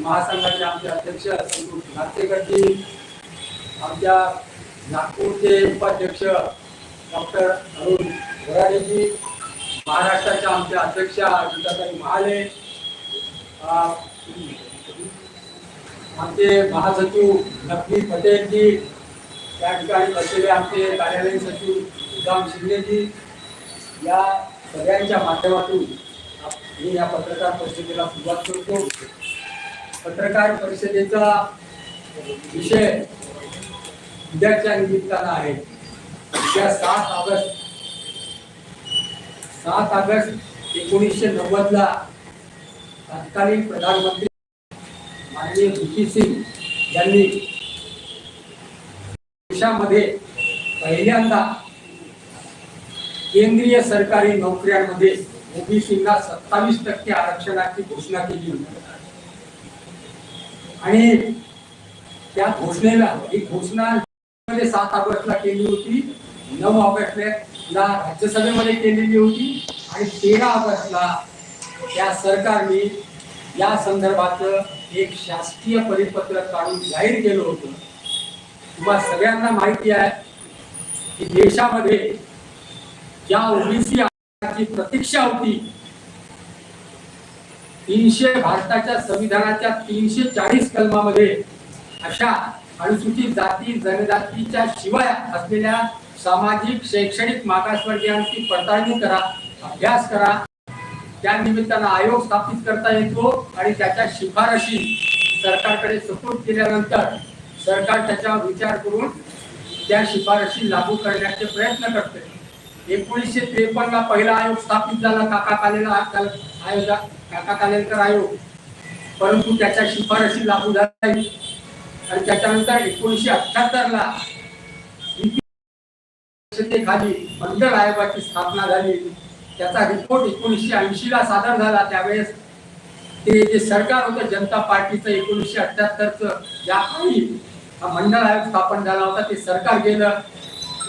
महासंघाचे आमचे अध्यक्ष संतोष नागसेकरजी आमच्या नागपूरचे उपाध्यक्ष डॉक्टर अरुण वराडेजी महाराष्ट्राच्या आमच्या अध्यक्ष गीताताई महाले आमचे महासचिव नकली पटेलजी त्या ठिकाणी बसलेले आमचे कार्यालयीन सचिव सुदाम शिंदेजी या सगळ्यांच्या माध्यमातून मी या पत्रकार परिषदेला सुरुवात करतो. पत्रकार परिषदेचा विषय उद्याच्या निमित्तानं आहे. उद्या सात ऑगस्ट सात ऑगस्ट एकोणीसशे नव्वदला तत्कालीन प्रधानमंत्री माननीय व्ही सिंग यांनी देशामध्ये पहिल्यांदा केंद्रीय सरकारी नोकऱ्यांमध्ये ओबीसींना सत्तावीस टक्के आरक्षणाची घोषणा केली होती. आणि त्या घोषणेला ही घोषणा मध्ये सात ऑगस्टला केली होती नऊ ऑगस्टला राज्यसभेमध्ये केलेली होती आणि तेरा ऑगस्टला त्या सरकारने या संदर्भात एक शासकीय परिपत्रक काढून जाहीर केलं होतं. तुम्हाला सगळ्यांना माहिती आहे की देशामध्ये ज्या ओबीसी प्रतीक्षा होती तीनशे भारताच्या संविधानाच्या तीनशे चाळीस कलमामध्ये अशा अनुसूचित जाती जनजातीच्या शिवाय असलेल्या सामाजिक शैक्षणिक मागासवर्गीयांची पडताळणी करा अभ्यास करा. त्या निमित्तानं आयोग स्थापित करता येतो आणि त्याच्या शिफारशी सरकारकडे सपोर्ट केल्यानंतर सरकार त्याच्यावर विचार करून त्या शिफारशी लागू करण्याचे प्रयत्न करते. एकोणीसशे त्रेपन्न ला पहिला आयोग स्थापित झाला काका कालेला आयोग काका कालेलकर आयोग परंतु त्याच्या शिफारशी लागू झाल्या आणि त्याच्यानंतर एकोणीसशे अठ्याहत्तर ला खाली मंडळ आयोगाची स्थापना झाली. त्याचा रिपोर्ट एकोणीसशे ऐंशी ला सादर झाला. त्यावेळेस ते जे सरकार होतं जनता पार्टीचं एकोणीसशे अठ्याहत्तरचं ज्या आधी हा मंडळ आयोग स्थापन झाला होता. ते सरकार गेलं.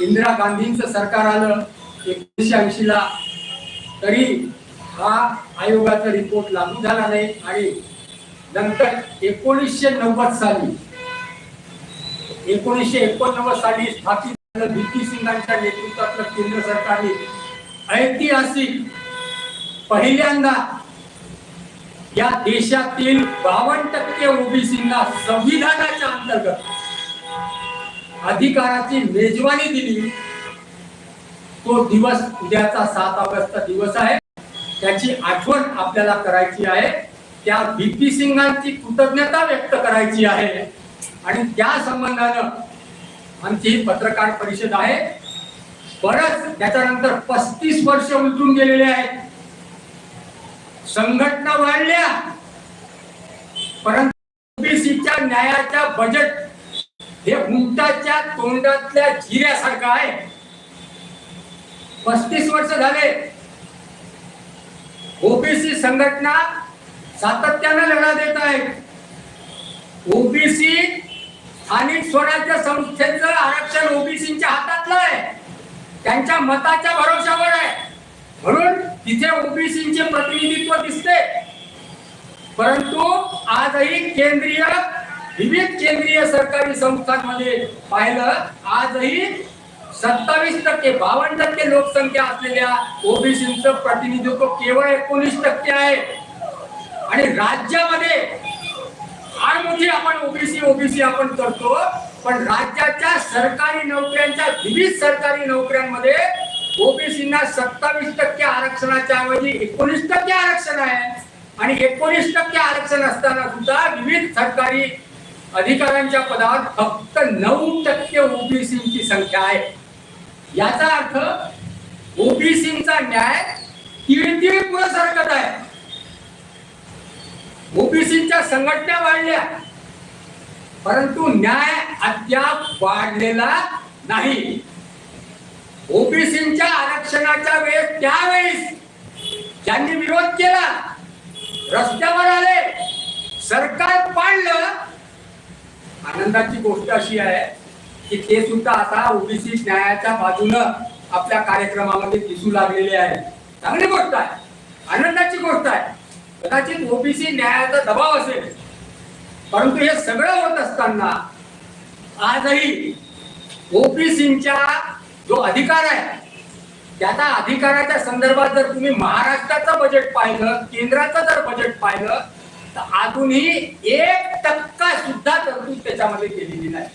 इंदिरा गांधींचं सरकार आलं. एकोणीसशे ऐंशी ला. तरी हा आयोगाचा रिपोर्ट लागू झाला नाही आणि नंतर एकोणीसशे नव्वद साली एकोणीसशे एकोणनव्वद साली स्थापित भीती सिंगांच्या नेतृत्वातलं केंद्र सरकारने ऐतिहासिक पहिल्यांदा या देशातील बावन्न टक्के ओबीसींना संविधानाच्या अंतर्गत अधिकाराची मेजवानी दिली. तो दिवस उद्याचा सात ऑगस्टचा दिवस आहे. त्याची आठवण आपल्याला करायची आहे. त्या व्ही सिंगांची कृतज्ञता व्यक्त करायची आहे. आणि त्या संबंधानं आमची ही पत्रकार परिषद आहे. परत त्याच्यानंतर पस्तीस वर्ष उलटून गेलेले आहेत. संघटना वाढल्या. परंतु ओबीसीच्या न्यायाच्या बजेट हे उंटाच्या तोंडातल्या जिऱ्यासारखं आहे. पस्तीस वर्ष झाले. ओबीसी संघटना सातत्यानं लढा देत आहे. ओबीसी स्थानिक स्वराज्य संस्थेचं आरक्षण ओबीसीच्या हातातलं आहे. त्यांच्या मताच्या भरोशावर आहे. म्हणून तिथे ओबीसीचे प्रतिनिधित्व दिसते. परंतु आजही केंद्रीय विविध केंद्रीय सरकारी संस्थांमध्ये पाहिलं आजही सत्तावीस टक्के बावन्न टक्के लोकसंख्या असलेल्या ओबीसीचं प्रतिनिधित्व केवळ एकोणीस टक्के आहे. आणि राज्यामध्ये फार मोठी आपण ओबीसी ओबीसी आपण करतो पण राज्याच्या सरकारी नोकऱ्यांच्या विविध सरकारी नोकऱ्यांमध्ये ओबीसीना सत्तावीस टक्के आरक्षणाच्या ऐवजी एकोणीस टक्के आरक्षण आहे. आणि एकोणीस टक्के आरक्षण असताना सुद्धा विविध सरकारी अधिकाऱ्यांच्या पदावर फक्त नऊ टक्के ओबीसीची संख्या आहे. याचा अर्थ ओबीसीचा न्याय तिळतिळ पुढे सरकत आहे. ओबीसीच्या संघटना वाढल्या. परंतु न्याय अद्याप वाढलेला नाही. ओबीसीच्या आरक्षणाच्या वेळेस त्यावेळेस त्यांनी विरोध केला. रस्त्यावर आले. सरकार पाडलं. आनंदाची गोष्ट अशी आहे की ते सुद्धा आता ओबीसी न्यायाच्या बाजूनं आपल्या कार्यक्रमामध्ये दिसू लागलेले आहे. चांगली गोष्ट आहे. आनंदाची गोष्ट आहे. कदाचित ओबीसी न्यायाचा दबाव असेल. परंतु हे सगळं होत असताना आजही ओबीसींच्या जो अधिकार आहे त्याचा अधिकाराच्या संदर्भात जर तुम्ही महाराष्ट्राचं बजेट पाहिलं केंद्राचं जर बजेट पाहिलं तर अजूनही एक टक्का सुद्धा तरतूद त्याच्यामध्ये केलेली नाही.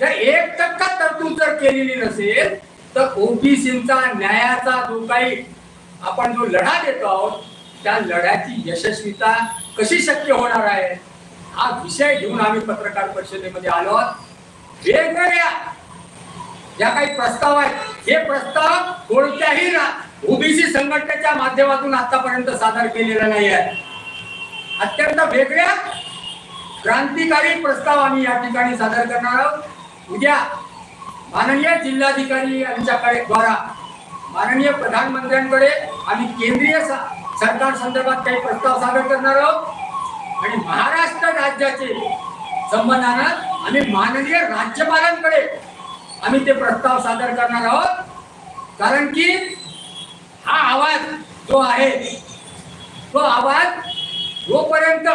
जर एक टक्का तरतूद जर केलेली नसेल तर ओबीसींचा न्यायाचा जो काही आपण जो लढा देतो आहोत त्या लढ्याची यशस्वीता कशी शक्य होणार आहे? हा विषय घेऊन आम्ही पत्रकार परिषदेमध्ये आलो आहोत. वेगवेगळ्या ज्या काही प्रस्ताव आहेत हे प्रस्ताव कोणत्याही ओबीसी संघटनेच्या माध्यमातून आतापर्यंत सादर केलेला नाही आहे. अत्यंत वेगळ्या क्रांतिकारी प्रस्ताव आम्ही या ठिकाणी सादर करणार आहोत. उद्या माननीय जिल्हाधिकारी यांच्याकडे द्वारा माननीय प्रधानमंत्र्यांकडे आम्ही केंद्रीय स- सरकार संदर्भात काही प्रस्ताव सादर करणार आहोत. आणि महाराष्ट्र राज्याचे संबंधानं आम्ही माननीय राज्यपालांकडे आम्ही ते प्रस्ताव सादर करणार आहोत. कारण की हा आवाज जो आहे तो आवाज जोपर्यंत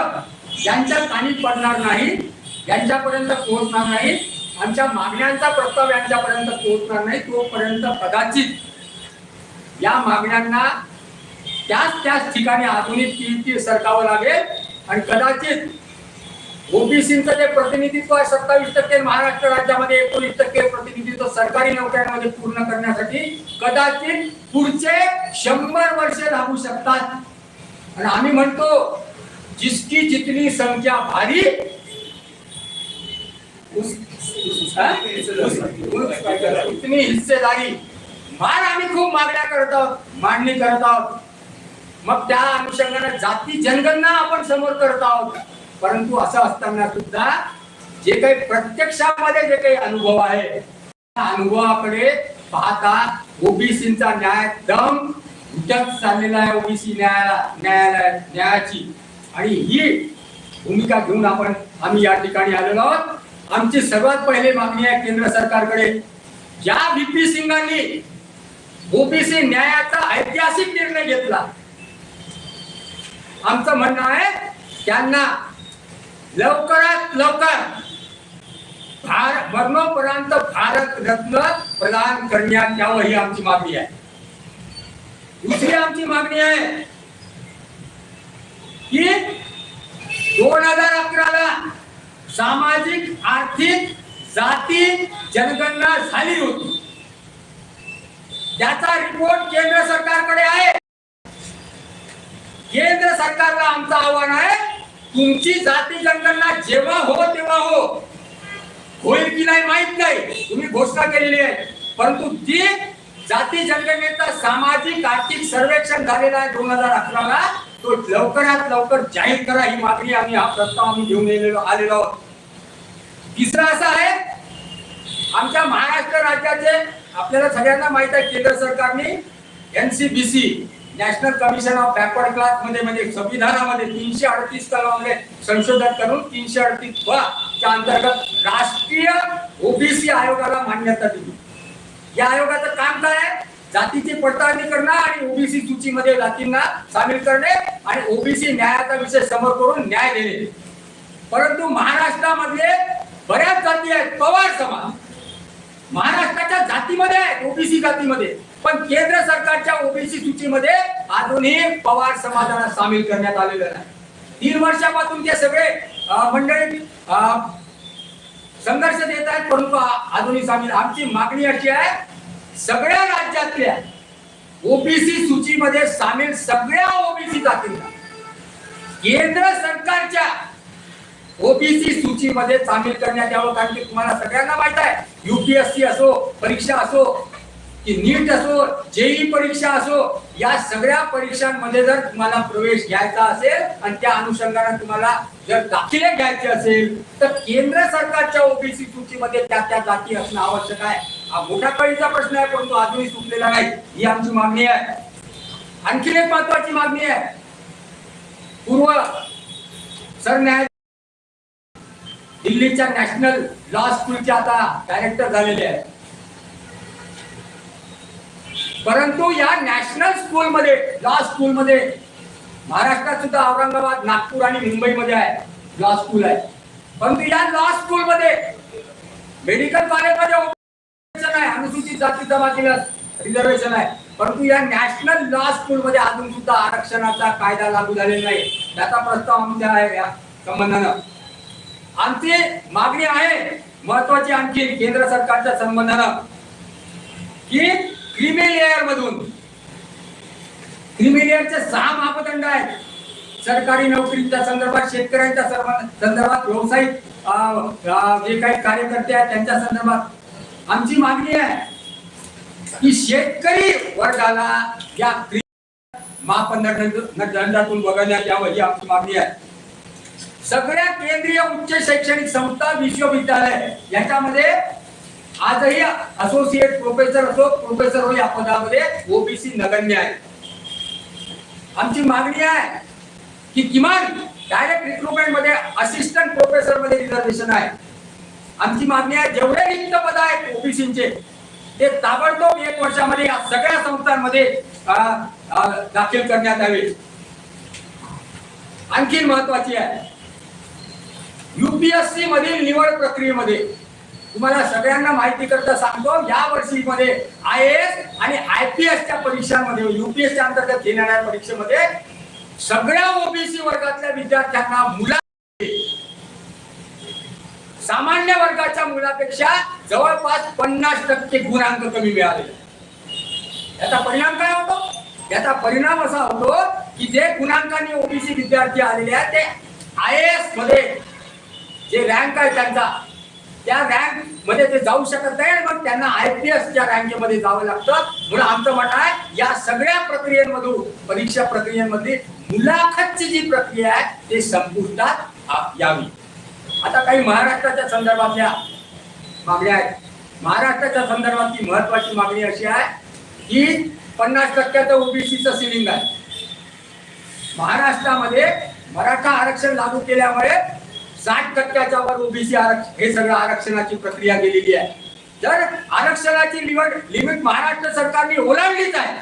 यांच्या कानी पडणार नाही यांच्यापर्यंत पोहोचणार नाही आमच्या मागण्यांचा प्रस्ताव यांच्यापर्यंत पोहोचणार नाही तोपर्यंत कदाचित या मागण्यांना त्याच त्याच ठिकाणी आधुनिक किमती सरकावं लागेल आणि कदाचित ओबीसीचं जे प्रतिनिधित्व आहे सत्तावीस टक्के महाराष्ट्र राज्यामध्ये एकोणीस टक्के प्रतिनिधित्व सरकारी नोकऱ्यांमध्ये पूर्ण करण्यासाठी कदाचित पुढचे शंभर वर्षे लागू शकतात. आणि आम्ही म्हणतो जिसकी जितनी संख्या भारी उस- हिस्सेदारी. फार आम्ही खूप मागण्या करत आहोत मांडणी करत आहोत. मग त्या अनुषंगाने जाती जनगणना आपण समोर करत आहोत. परंतु असं असताना सुद्धा जे काही प्रत्यक्षामध्ये जे काही अनुभव आहे त्या अनुभवाकडे पाहता ओबीसीचा न्याय दम उद्याच चाललेला आहे ओबीसी न्यायाला न्यायालय न्यायाची. आणि ही भूमिका घेऊन आपण आम्ही या ठिकाणी आलेलो आहोत. आमची सर्वात पहिली मागणी आहे केंद्र सरकारकडे. ज्या बीपी सिंगांनी ओबीसी न्यायाचा ऐतिहासिक निर्णय घेतला आमचं म्हणणं आहे त्यांना लवकरात लवकर भार मरणोपरांत भारत रत्न प्रदान करण्यात यावं ही आमची मागणी आहे. दुसरी आमची मागणी आहे की दोन हजार अकराला सामाजिक आर्थिक जाती जनगणना झाली होती. त्याचा रिपोर्ट केंद्र सरकारकडे आहे. केंद्र सरकारला आमचं आव्हान आहे तुमची जाती जनगणना जेव्हा हो तेव्हा हो. होईल की नाही माहीत नाही. तुम्ही घोषणा केलेली आहे. परंतु ती जाती जनगणनेचा सामाजिक आर्थिक सर्वेक्षण झालेला आहे दोन हजार अकराला. तो लवकरात लवकर जाहीर करा ही मागणी आम्ही हा प्रस्ताव आम्ही घेऊन येलेलो आलेलो आहोत. तिसरा असा आहे आमच्या महाराष्ट्र राज्याचे आपल्याला सगळ्यांना माहीत आहे केंद्र सरकारने NCBC national commission of backward क्लासमध्ये म्हणजे संविधानामध्ये तीनशे अडतीस कलमामध्ये संशोधन करून तीनशे अडतीस ब च्या अंतर्गत राष्ट्रीय ओबीसी आयोगाला मान्यता दिली. या आयोगाचं काम काय आहे? जातीची पडताळणी करणं आणि ओबीसी सूचीमध्ये जातींना सामील करणे आणि ओबीसी न्यायाचा विषय समोर करून न्याय देणे. परंतु महाराष्ट्रामध्ये बऱ्याच जाती आहेत पवार समाज. महाराष्ट्राच्या जातीमध्ये आहेत ओबीसी जातीमध्ये. पण केंद्र सरकारच्या ओबीसी सूचीमध्ये अजूनही पवार समाजाला सामील करण्यात आलेलं नाही. तीन वर्षापासून ते सगळे मंडळी अं, संघर्ष देत आहेत परंतु अजूनही सामील. आमची मागणी अशी आहे सगळ्या राज्यातल्या ओबीसी सूचीमध्ये सामील सगळ्या ओबीसी जातींना केंद्र सरकारच्या ओबीसी सूचीमध्ये सामील करण्यात यावं कारण की तुम्हाला सगळ्यांना माहीत आहे युपीएससी असो परीक्षा असो की नीट असो जेई परीक्षा असो या सगळ्या परीक्षांमध्ये जर तुम्हाला प्रवेश घ्यायचा असेल आणि त्या अनुषंगाने तुम्हाला जर दाखले घ्यायचे असेल तर केंद्र सरकारच्या ओबीसी सूचीमध्ये त्या त्या जाती असणं आवश्यक आहे. मोठा कळीचा प्रश्न आहे परंतु अजूनही सुटलेला नाही. ही आमची मागणी आहे. आणखी एक महत्वाची मागणी आहे. पूर्व सरन्यायाधीश दिल्लीच्या नॅशनल लॉ स्कूलचे आता डायरेक्टर झालेले आहेत. परंतु या नॅशनल स्कूलमध्ये लॉ स्कूलमध्ये महाराष्ट्रात सुद्धा औरंगाबाद नागपूर आणि मुंबईमध्ये आहे लॉ स्कूल आहे. परंतु या लॉ स्कूल मध्ये मेडिकल कॉलेजमध्ये रिझर्वेशन आहे अनुसूचित जाती जमातीला रिझर्वेशन आहे. परंतु या नॅशनल लॉ स्कूलमध्ये अजून सुद्धा आरक्षणाचा कायदा लागू झालेला नाही. त्याचा प्रस्ताव आमच्या आहे या संबंधानं. आमची मागणी आहे महत्वाची आणखी केंद्र सरकारच्या संबंधानं की क्रिमी लेअर मधून क्रिमी लेअरचे सहा मापदंड आहेत. सरकारी नोकरीच्या संदर्भात शेतकऱ्यांच्या संदर्भात व्यावसायिक जे काही कार्यकर्ते आहेत त्यांच्या संदर्भात आमची मागणी आहे की शेतकरी वर्गाला या क्रि- वगळण्यात यावं ही आमची मागणी आहे. सगळ्या केंद्रीय उच्च शैक्षणिक संस्था विश्वविद्यालय याच्यामध्ये आजही असोसिएट प्रोफेसर असो प्रोफेसर हो या पदामध्ये ओबीसी नगण्य आहे. आमची मागणी आहे की किमान डायरेक्ट रिक्रुटमेंटमध्ये असिस्टंट प्रोफेसरमध्ये रिझर्वेशन आहे. आमची मागणी आहे जेवढे रिक्त पद आहेत ओबीसीचे ते ताबडतोब एक वर्षामध्ये या सगळ्या संस्थांमध्ये दाखल करण्यात यावे. आणखी महत्वाची आहे युपीएससी मधील निवड प्रक्रियेमध्ये तुम्हाला सगळ्यांना माहिती करता सांगतो या वर्षी मध्ये आय एस आणि आय पी एसच्या परीक्षांमध्ये युपीएसच्या अंतर्गत घेणाऱ्या परीक्षेमध्ये सगळ्या ओबीसी वर्गातल्या विद्यार्थ्यांना मुला सामान्य वर्गाच्या मुलापेक्षा जवळपास पन्नास टक्के गुणांक कमी मिळाले. याचा परिणाम काय होतो? याचा परिणाम असा होतो की जे गुणांकाने ओबीसी विद्यार्थी आलेले आहेत ते आय एसमध्ये जे रँक आहे त्यांचा त्या रँकमध्ये ते जाऊ शकत नाही आणि मग त्यांना आय पी एसच्या रँकेमध्ये जावं लागतं. म्हणून आमचं म्हणणं आहे या सगळ्या प्रक्रियेमधून परीक्षा प्रक्रियेमध्ये मुलाखतची जी प्रक्रिया आहे ते संपुष्टात यावी. आता काही महाराष्ट्राच्या संदर्भातल्या मागण्या आहेत. महाराष्ट्राच्या संदर्भातली महत्वाची मागणी अशी आहे की पन्नास टक्क्याचं ओबीसीचं सिलिंग आहे महाराष्ट्रामध्ये मराठा आरक्षण लागू केल्यामुळे साठ टक्क्याच्या वर ओबीसी आरक्षण हे सगळं आरक्षणाची प्रक्रिया गेलेली आहे. जर आरक्षणाची लिमिट लिमिट महाराष्ट्र सरकारने ओलांडलीच आहे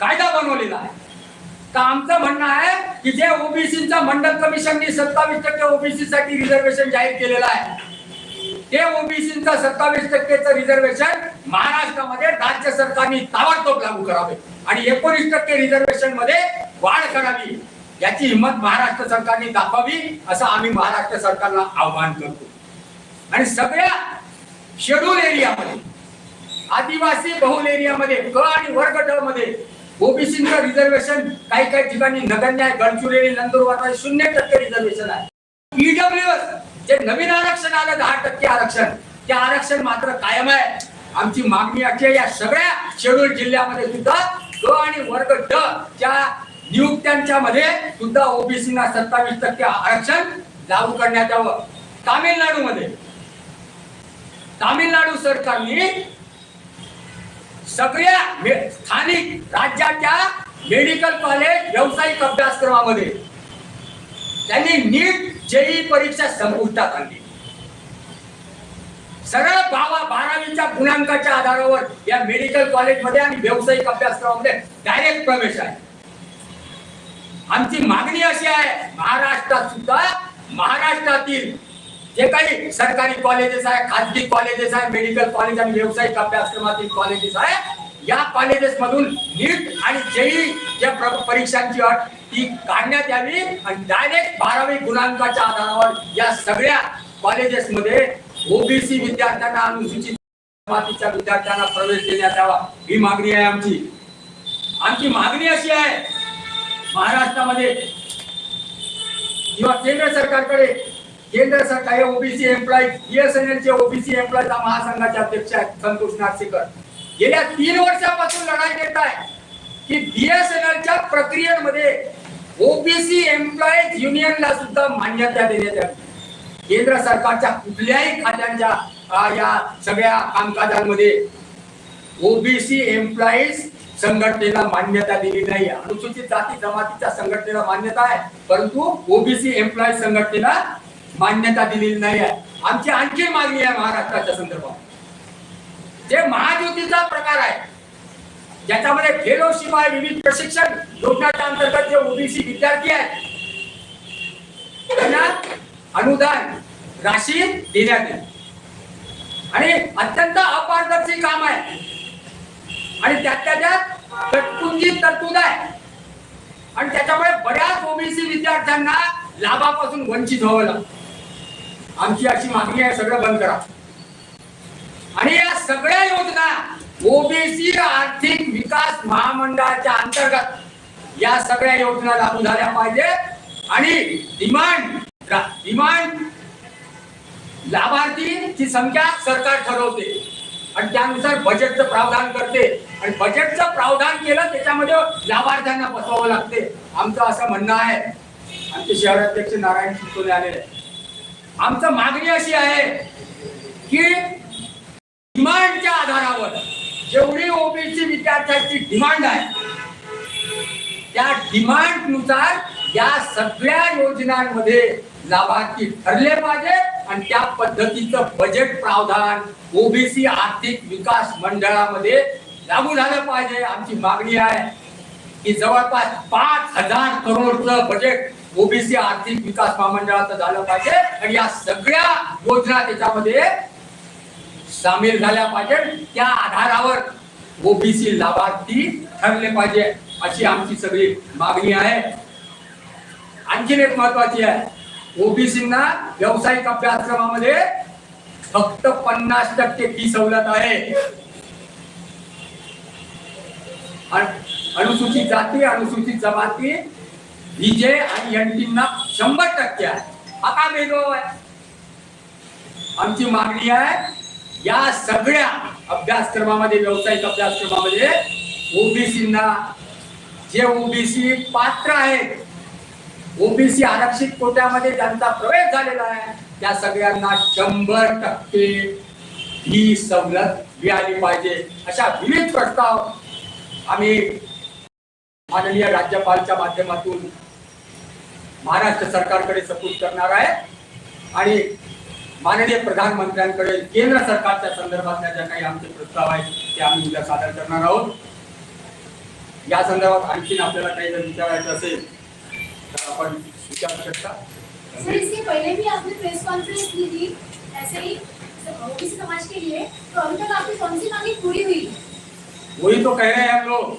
कायदा बनवलेला आहे. तर आमचं म्हणणं आहे की जे ओबीसीचा मंडल कमिशननी सत्तावीस टक्के ओबीसी साठी रिझर्वेशन जाहीर केलेलं आहे. ते ओबीसीचा सत्तावीस टक्केचं रिझर्वेशन महाराष्ट्रामध्ये राज्य सरकारने ताबडतोब लागू करावे आणि एकोणीस टक्के रिझर्वेशनमध्ये वाढ करावी. याची हिंमत महाराष्ट्र सरकारने दाखवावी असं आम्ही महाराष्ट्र सरकारला आव्हान करतो. आणि सगळ्या शेड्यूल एरियामध्ये आदिवासी बहुल एरियामध्ये क आणि वर्ग ड मध्ये ओबीसीचं रिझर्वेशन काही काही ठिकाणी नगण्य आहे. गडचिरोली नंदुरबार शून्य टक्के रिझर्वेशन आहे. ईडब्ल्यूएस जे नवीन आरक्षण आलं दहा टक्के आरक्षण. ते आरक्षण मात्र कायम आहे. आमची मागणी अशी आहे या सगळ्या शेड्यूल जिल्ह्यामध्ये सुद्धा ग आणि वर्ग ड च्या नियुक्त्यांच्या मध्ये सुद्धा ओबीसीना सत्तावीस टक्के आरक्षण लागू करण्यात यावं. तामिळनाडूमध्ये. तामिळनाडू सरकारने सगळ्या स्थानिक राज्याच्या मेडिकल कॉलेज व्यावसायिक अभ्यासक्रमामध्ये. त्यांनी नीट जेई परीक्षा संपुष्टात आणली. सरळ बावा बारावीच्या गुणांकाच्या आधारावर या मेडिकल कॉलेजमध्ये आणि व्यावसायिक अभ्यासक्रमामध्ये डायरेक्ट प्रवेश आहे. आमची मागणी अशी आहे महाराष्ट्रात सुद्धा महाराष्ट्रातील जे काही सरकारी कॉलेजेस आहे खाजगी कॉलेजेस आहे मेडिकल कॉलेज आणि व्यावसायिक अभ्यासक्रमातील कॉलेजेस आहे या कॉलेजेस मधून नीट आणि जेई ज्या परीक्षांची अट ती काढण्यात यावी आणि डायरेक्ट बारावी गुणांकाच्या आधारावर या सगळ्या कॉलेजेस मध्ये ओबीसी विद्यार्थ्यांना अनुसूचित जमातीच्या विद्यार्थ्यांना प्रवेश देण्यात यावा ही मागणी आहे आमची. आमची मागणी अशी आहे महाराष्ट्रामध्ये किंवा केंद्र सरकारकडे केंद्र सरकार हे ओबीसी एम्प्लॉईज बीएसएनएलचे ओबीसी एम्प्लॉईज महासंघाचे अध्यक्ष आहेत संतोष नागसेकर गेल्या तीन वर्षापासून लढाई देत आहे की बीएसएनएलच्या प्रक्रियेमध्ये ओबीसी एम्प्लॉईज युनियनला सुद्धा मान्यता देण्यात यावी. केंद्र सरकारच्या कुठल्याही खात्यांच्या या सगळ्या कामकाजांमध्ये ओबीसी एम्प्लॉईज संघटनेला मान्यता दिली नाही. अनुसूचित जाती जमातीच्या संघटनेला मान्यता आहे परंतु ओबीसी एम्प्लॉईज संघटनेला मान्यता दिलेली नाही आहे आमची आणखी मागणी आहे महाराष्ट्राच्या संदर्भात. जे महाज्योतीचा प्रकार आहे ज्याच्यामध्ये फेलोशिप आहे विविध प्रशिक्षण योजनाच्या अंतर्गत जे ओबीसी विद्यार्थी आहेत त्यांना अनुदान राशी देण्यात येईल. आणि अत्यंत अपारदर्शी काम आहे. आणि त्यात त्यात तटपुंजी तरतूद आहे. आणि त्याच्यामुळे बऱ्याच ओबीसी विद्यार्थ्यांना लाभापासून वंचित व्हावं लागतं. आमची अशी मागणी आहे सगळं बंद करा. आणि या सगळ्या योजना ओबीसी आर्थिक विकास महामंडळाच्या अंतर्गत या सगळ्या योजना लागू झाल्या पाहिजे. आणि डिमांड डिमांड लाभार्थीची संख्या सरकार ठरवते. आणि त्यानुसार बजेटचं प्रावधान करते. आणि बजेटचं प्रावधान केलं त्याच्यामध्ये लाभार्थ्यांना बसवावं लागते. आमचं असं म्हणणं आहे. आमचे शहराध्यक्ष नारायण शिकवले आलेले आहे. आमचं मागणी अशी आहे की डिमांडच्या आधारावर जेवढी ओबीसी विद्यार्थ्यांची डिमांड आहे त्या डिमांडनुसार या सगळ्या योजनांमध्ये लाभार्थी ठरले पाहिजे आणि त्या पद्धतीचं बजेट प्रावधान ओबीसी आर्थिक विकास मंडळामध्ये लागू झालं पाहिजे. आमची मागणी आहे की जवळपास पाच हजार करोडचं बजेट ओबीसी आर्थिक विकास महामंडळाचं झालं पाहिजे आणि या सगळ्या योजना त्याच्यामध्ये सामील झाल्या पाहिजे. त्या आधारावर ओबीसी लाभार्थी ठरले पाहिजे अशी आमची सगळी मागणी आहे. आणखीन एक महत्वाची आहे. ओबीसींना व्यावसायिक अभ्यासक्रमामध्ये फक्त पन्नास टक्के फी सवलत आहे. अनुसूचित जाती अनुसूचित जमाती विजय आणि एनटींना शंभर टक्के आहे. आता का आहे आमची मागणी आहे या सगळ्या अभ्यासक्रमामध्ये व्यावसायिक अभ्यासक्रमामध्ये ओबीसींना जे ओबीसी पात्र आहेत ओबीसी आरक्षित कोट्यामध्ये ज्यांचा प्रवेश झालेला आहे त्या सगळ्यांना शंभर टक्के ही सवलत मिळाली पाहिजे अशा विविध प्रस्ताव आम्ही माननीय राज्यपालच्या माध्यमातून महाराष्ट्र सरकारकडे सपूत करणार आहे. आणि माननीय प्रधानमंत्र्यांकडे केंद्र सरकारच्या संदर्भातल्या ज्या काही आमचे प्रस्ताव आहेत ते आम्ही उद्या सादर करणार आहोत. या संदर्भात आणखीन आपल्याला काही जर विचारायचं असेल तर आपण विचारू शकता. सर इसके पहले भी आपने प्रेस कॉन्फ्रेंस थी ऐसे ही समाज के लिए तो अभी तक आपकी कौन सी मांगे पूरी हुई? वही तो कह रहे हैं हम लोग।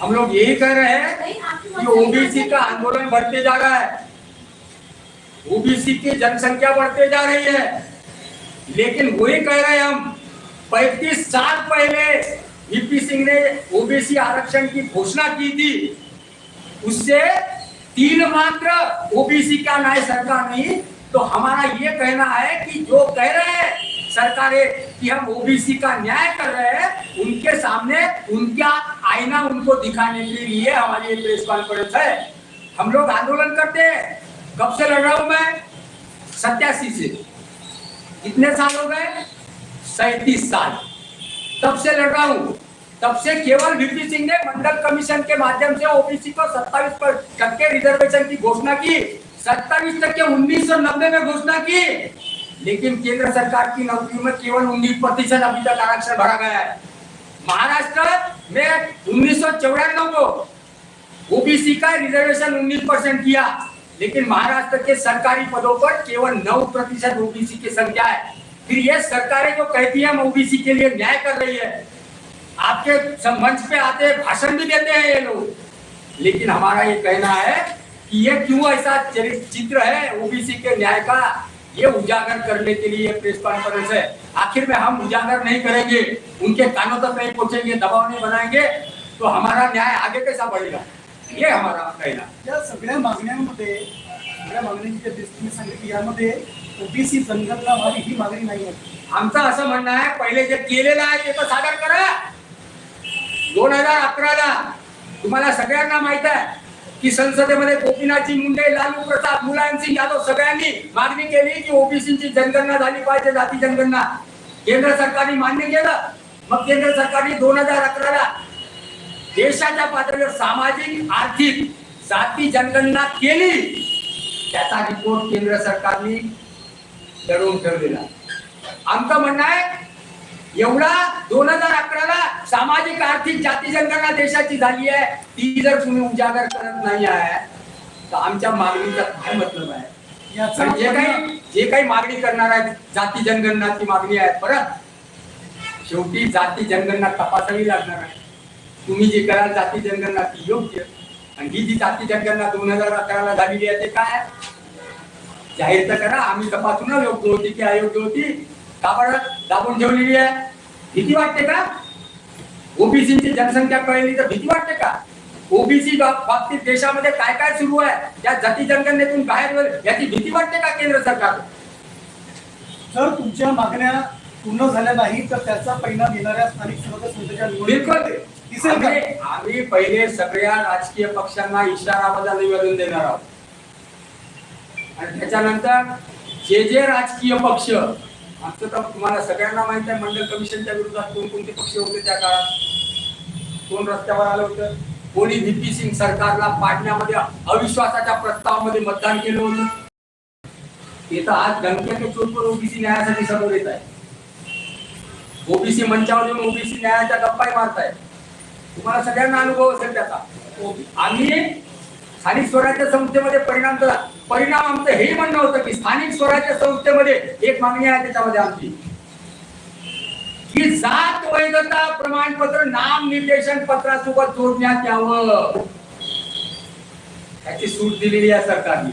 हम लोग यही कह रहे हैं कि ओबीसी का आंदोलन बढ़ते जा रहा है। ओबीसी की जनसंख्या बढ़ते जा रही है। लेकिन वही कह रहे हैं हम पैतीस साल पहले वीपी सिंह ने ओबीसी आरक्षण की घोषणा की थी। उससे तीन मात्र ओबीसी का न्याय सरकार नहीं तो हमारा ये कहना है कि जो कह रहे हैं सरकारें कि हम ओबीसी का न्याय कर रहे हैं, उनके सामने उनका आईना उनको दिखाने के लिए हमारी प्रेस कॉन्फ्रेंस है। हम लोग आंदोलन करते हैं। कब से लड़ रहा हूँ मैं? सत्यासी से। कितने साल हो गए? सैतीस साल। तब से लड़ रहा हूँ? तब से केवल वीपी सिंह ने मंडल कमीशन के माध्यम से ओबीसी को सत्ताईस टक्के रिजर्वेशन की घोषणा की। सत्ताईस टक्के उन्नीस सौ नब्बे में घोषणा की। लेकिन केंद्र सरकार की नौकरी में केवल उन्नीस प्रतिशत अभी तक आरक्षण भरा गया है। महाराष्ट्र में उन्नीस को ओबीसी का रिजर्वेशन 19 परसेंट किया, लेकिन महाराष्ट्र के सरकारी पदों पर केवल 9 प्रतिशत ओबीसी की संख्या है। फिर ये सरकारें जो कहती है, हम ओबीसी के लिए न्याय कर रही है, आपके मंच पे आते हैं, भाषण भी देते हैं ये लोग। लेकिन हमारा ये कहना है कि ये क्यों ऐसा चित्र है ओबीसी के न्याय का? ये उजागर करने के लिए प्रेस कॉन्फ्रेंस है। आखिर में हम उजागर नहीं करेंगे उनके कानों तक नहीं पहुंचेंगे दबाव नहीं बनाएंगे तो हमारा न्याय आगे कैसा बढ़ेगा? ये हमारा कहना। या सगळ्या मागण्यांमध्ये सगळ्या मागण्यांची तुम्ही सांगितली यामध्ये ओबीसी जनगणना व्हावी ही मागणी नाही आहे. आमचं असं म्हणणं आहे पहिले जे केलेलं आहे ते तर सादर करा. दोन हजार अकराला तुम्हाला सगळ्यांना माहीत आहे की संसदेमध्ये गोपीनाथजी मुंडे लालू प्रसाद मुलायमसिंग यादव सगळ्यांनी मागणी केली की ओबीसीची जनगणना झाली पाहिजे जाती जनगणना. केंद्र सरकारने मान्य केलं. मग केंद्र सरकारने दोन हजार अकराला देशाच्या पातळीवर सामाजिक आर्थिक जाती जनगणना केली. त्याचा रिपोर्ट केंद्र सरकारने दडवून ठेवलेला. आमचं म्हणणं आहे एवढा दोन हजार अकराला सामाजिक आर्थिक जाती जनगणना देशाची झाली आहे. ती जर तुम्ही उजागर करत नाही आहे तर आमच्या मागणीचा काय मतलब आहे? जे काही जे काही मागणी करणार आहेत जाती जनगणनाची मागणी आहे परत शेवटी जाती जनगणना तपासावी लागणार आहे. तुम्ही जे कराल जाती जनगणना ती योग्य. आणि ही जी जाती जनगणना दोन हजार अकराला झालेली आहे ते काय? जाहीर तर करा आम्ही तपासून योग्य होती की अयोग्य होती? का बरं? दाबून ठेवलेली आहे. भीती वाटते का? ओबीसीची जनसंख्या कळली तर भीती वाटते का? ओबीसी बाबतीत देशामध्ये काय काय सुरू आहे? त्या जाती जनगणनेतून बाहेर याची भीती वाटते का केंद्र सरकार? जर तुमच्या मागण्या पूर्ण झाल्या नाही तर त्याचा परिणाम येणाऱ्या स्थानिक स्वराज्य संस्थेच्या बिलकुल. आम्ही आम्ही पहिले सगळ्या राजकीय पक्षांना इशाराबद्दल निवेदन देणार आहोत. आणि त्याच्यानंतर जे जे राजकीय पक्ष आमचं तर तुम्हाला सगळ्यांना माहीत आहे मंडल कमिशनच्या विरोधात कोणकोणते पक्ष होते त्या काळात? कोण रस्त्यावर आलं होतं? कोणी व्हीपी सिंग सरकारला पाडण्यामध्ये अविश्वासाच्या प्रस्तावामध्ये मतदान केलं होतं? ते तर आज धमक्याचे चोरपूर ओबीसी न्यायासाठी समोर येत आहे. ओबीसी मंचावर येऊन ओबीसी न्यायाच्या गप्पाही मारताय तुम्हाला सगळ्यांना अनुभव असेल त्याचा. आम्ही स्थानिक स्वराज्य संस्थेमध्ये परिणाम झाला. परिणाम आमचं हे म्हणणं होतं की स्थानिक स्वराज्य संस्थेमध्ये एक मागणी आहे त्याच्यामध्ये आमची. की जात वैधता प्रमाणपत्र नाम निर्देशन पत्रासोबत जोडण्यात यावं त्याची सूट दिलेली आहे सरकारने.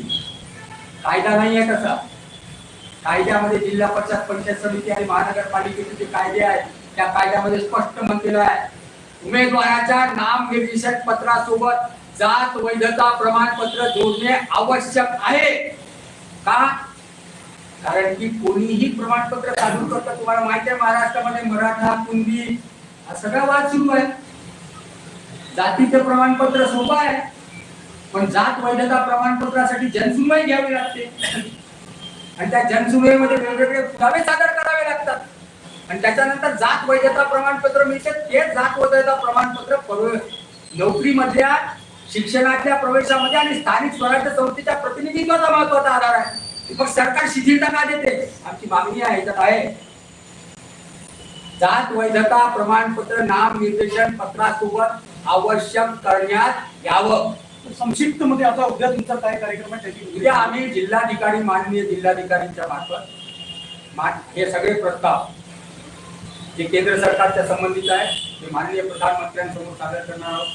कायदा नाही आहे तसा. कायद्यामध्ये जिल्हा परिषद पंचायत समिती आणि महानगरपालिकेचे जे कायदे आहेत त्या कायद्यामध्ये स्पष्ट म्हटलेलं आहे. उमेदवाराच्या नाम निर्देशन पत्रासोबत जात वैधता प्रमाणपत्र जोडणे आवश्यक आहे का? कारण की कोणीही प्रमाणपत्र सादर करतं तुम्हाला माहिती आहे महाराष्ट्रामध्ये मराठा कुणबी हा सगळा वाद सुरू आहे. जातीचं प्रमाणपत्र सोपं आहे पण जात वैधता प्रमाणपत्रासाठी जनसुनवाई घ्यावी लागते. आणि त्या जनसुनवाईमध्ये वेगवेगळे पुरावे सादर करावे लागतात. आणि त्याच्यानंतर जात वैधता प्रमाणपत्र मिळते तेच जात वैधता प्रमाणपत्र नोकरीमधल्या शिक्षणातल्या प्रवेशामध्ये आणि स्थानिक स्वराज्य संस्थेच्या प्रतिनिधित्वाचा महत्त्वाचा आधार आहे. मग सरकार शिथिलता का देते? आमची मागणी आहे याच्यात आहे. जात वैधता प्रमाणपत्र नाम निर्देशन पत्रासोबत आवश्यक करण्यात यावं. संक्षिप्त मध्ये आता उद्या तुमचा काय कार्यक्रम आहे त्याची उद्या आम्ही जिल्हाधिकारी माननीय जिल्हाधिकारींच्या मार्फत हे सगळे प्रस्ताव जे केंद्र सरकारच्या संबंधित आहे ते माननीय प्रधानमंत्र्यांसमोर सादर करणार आहोत.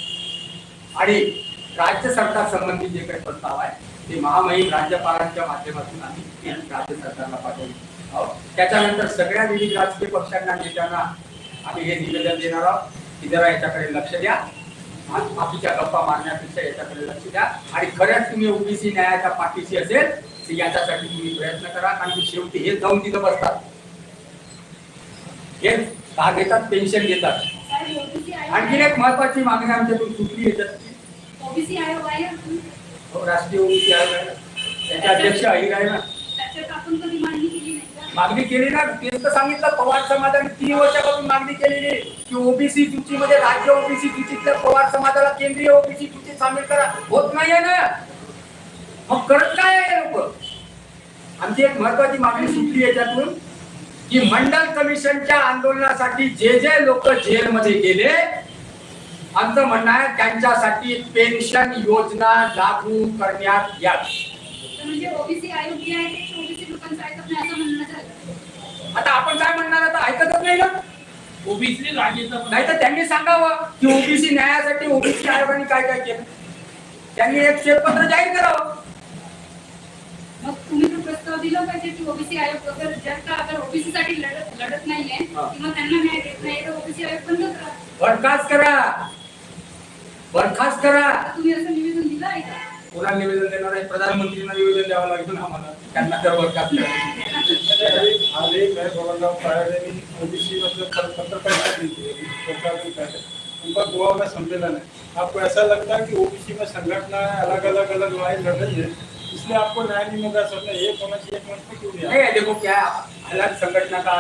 आणि राज्य सरकार संबंधित जे काही प्रस्ताव आहे ते महामहिम राज्यपालांच्या माध्यमातून आम्ही राज्य सरकारला पाठवले. आहोत. त्याच्यानंतर सगळ्या विविध राजकीय पक्षांना नेत्यांना आम्ही हे निवेदन देणार आहोत की जरा याच्याकडे लक्ष द्या. बाकीच्या गप्पा मारण्यापेक्षा याच्याकडे लक्ष द्या. आणि खऱ्याच तुम्ही ओबीसी न्यायाच्या पाठीशी असेल तर याच्यासाठी तुम्ही प्रयत्न करा. कारण की शेवटी हे जाऊन तिथं बसतात. हे का घेतात पेन्शन घेतात. आणखी आणखीन एक महत्वाची मागणी आमच्यातून सुटली याच्यात ओबीसी आयोग आहे हो, राष्ट्रीय ओबीसी आयोग आहे. त्याचे अध्यक्ष अहिर आहे ना. त्याच्यात आपण कधी मांडणी केली नाही का? मागणी केली ना. तेच तर सांगितलं पवार समाजाने तीन वर्षापासून मागणी केलेली की ओबीसी सूचीमध्ये राज्य ओबीसी सूचीतल्या पवार समाजाला केंद्रीय ओबीसी सूचीत सामील करा. होत नाहीये ना. मग करत काय आहे लोक? आमची एक महत्वाची मागणी सुटली याच्यातून की मंडल कमिशनच्या आंदोलनासाठी जे जे लोक जेलमध्ये गेले आमचं म्हणणं आहे त्यांच्यासाठी पेन्शन योजना लागू करण्यात यावी. तर म्हणजे आता आपण काय म्हणणार आता ऐकतच नाही ना? ओबीसी नाही तर त्यांनी सांगावं की ओबीसी न्यायासाठी ओबीसी आयोगाने काय काय केलं. त्यांनी एक श्वेतपत्र जाहीर करावं. मग तुम्ही तो प्रस्ताव दिला पाहिजे की ओबीसी आयोग अगर जर का अगर ओबीसी साठी लढत लढत नाहीये. किंवा त्यांना न्याय देत नाही तर ओबीसी आयोग बंद करा करा. बरखास्त करा. तुम्ही असं निवेदन दिलं आहे का? कोणाला निवेदन देणार आहे? प्रधानमंत्रींना निवेदन द्यावं लागेल ना आम्हाला. त्यांना तर बरखास्त ही मैं मतलब पत्रकारिता थी है। उनका गोवा में सम्मेलन है आपको ऐसा लगता है कि ओबीसी में संगठन अलग अलग अलग लड़ाई लड़ रही है इसलिए आपको न्याय नहीं मिल रहा सबने एक होना चाहिए एक मंच पे क्यों नहीं देखो क्या अलग संगठना का